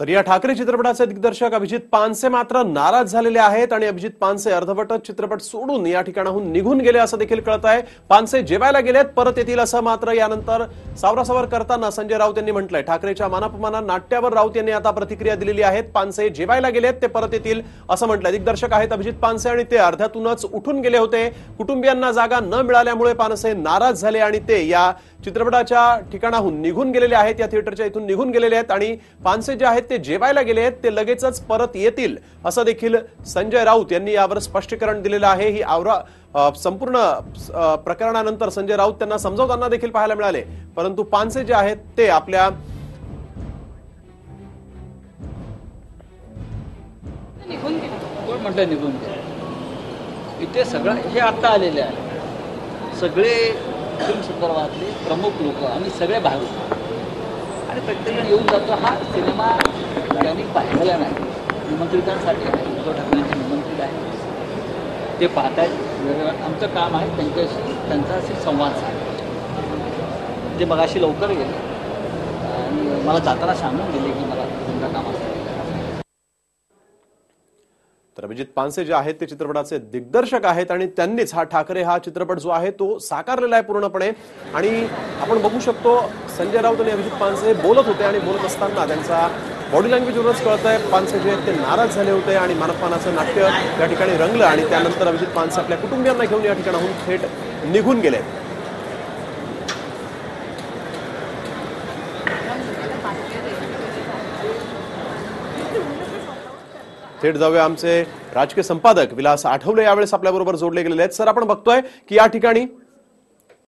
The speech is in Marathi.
तर या ठाकरे चित्रपटाचे दिग्दर्शक अभिजित पानसे मात्र नाराज झालेले आहेत आणि अभिजित पानसे अर्धवटच चित्रपट सोडून या ठिकाणाहून निघून गेले असं देखील कळत आहे पानसे जेवायला गेलेत परत येतील असं मात्र यानंतर सावरासावर करताना संजय राऊत यांनी म्हटलंय. ठाकरेच्या मानापमाना नाट्यावर राऊत यांनी आता प्रतिक्रिया दिलेली आहेत. पानसे जेवायला गेलेत ते परत येतील असं म्हटलंय. दिग्दर्शक आहेत अभिजित पानसे आणि ते अर्ध्यातूनच उठून गेले होते. कुटुंबियांना जागा न मिळाल्यामुळे पानसे नाराज झाले आणि ते या चित्रपटाच्या ठिकाणाहून निघून गेलेले आहेत या थिएटरच्या इथून निघून गेलेले आहेत आणि पानसे जे आहेत ते जेवायला गेले आहेत ते लगेचच परत येतील असं देखील संजय राऊत यांनी यावर स्पष्टीकरण दिलेलं आहे. ही आवरा संपूर्ण प्रकरणानंतर संजय राऊत त्यांना समजावताना देखील पाहायला मिळाले. परंतु पानसे जे आहेत ते आपल्या निघून कोण म्हटलं निघून इथे सगळं हे आत्ता आलेले आहे. सगळे फिल्म संदर्भातले प्रमुख लोक आणि सगळे आणि प्रत्येकजण येऊन जातो हा सिनेमा त्यांनी पाहिलेला नाही. निमंत्रितांसाठी आहे उद्धव ठाकरेंचे निमंत्रित आहे. ते पाहतायत. वेगवेगळं आमचं काम आहे त्यांच्याशी त्यांचाशी संवाद साधणं ते मगाशी लवकर गेले. आणि मला जाताना सांगून गेले की मला तुमचं काम असतं. तर अभिजित पानसे जे आहेत ते चित्रपटाचे दिग्दर्शक आहेत आणि त्यांनीच हा ठाकरे हा चित्रपट जो आहे तो साकारलेला आहे पूर्णपणे. आणि आपण बघू शकतो संजय राऊत आणि अभिजित पानसे बोलत होते आणि बोलत असताना त्यांचा बॉडी लँग्वेजवरूनच कळत आहे पानसे जे आहेत ते नाराज झाले होते आणि मानपानाचं नाट्य या ठिकाणी रंगलं आणि त्यानंतर अभिजित पानसे आपल्या कुटुंबियांना घेऊन या ठिकाणाहून थेट निघून गेले. थेट जाऊया आमचे राजकीय संपादक विलास आठवले यावेळेस आपल्याबरोबर जोडले गेलेले आहेत. सर आपण बघतोय की या ठिकाणी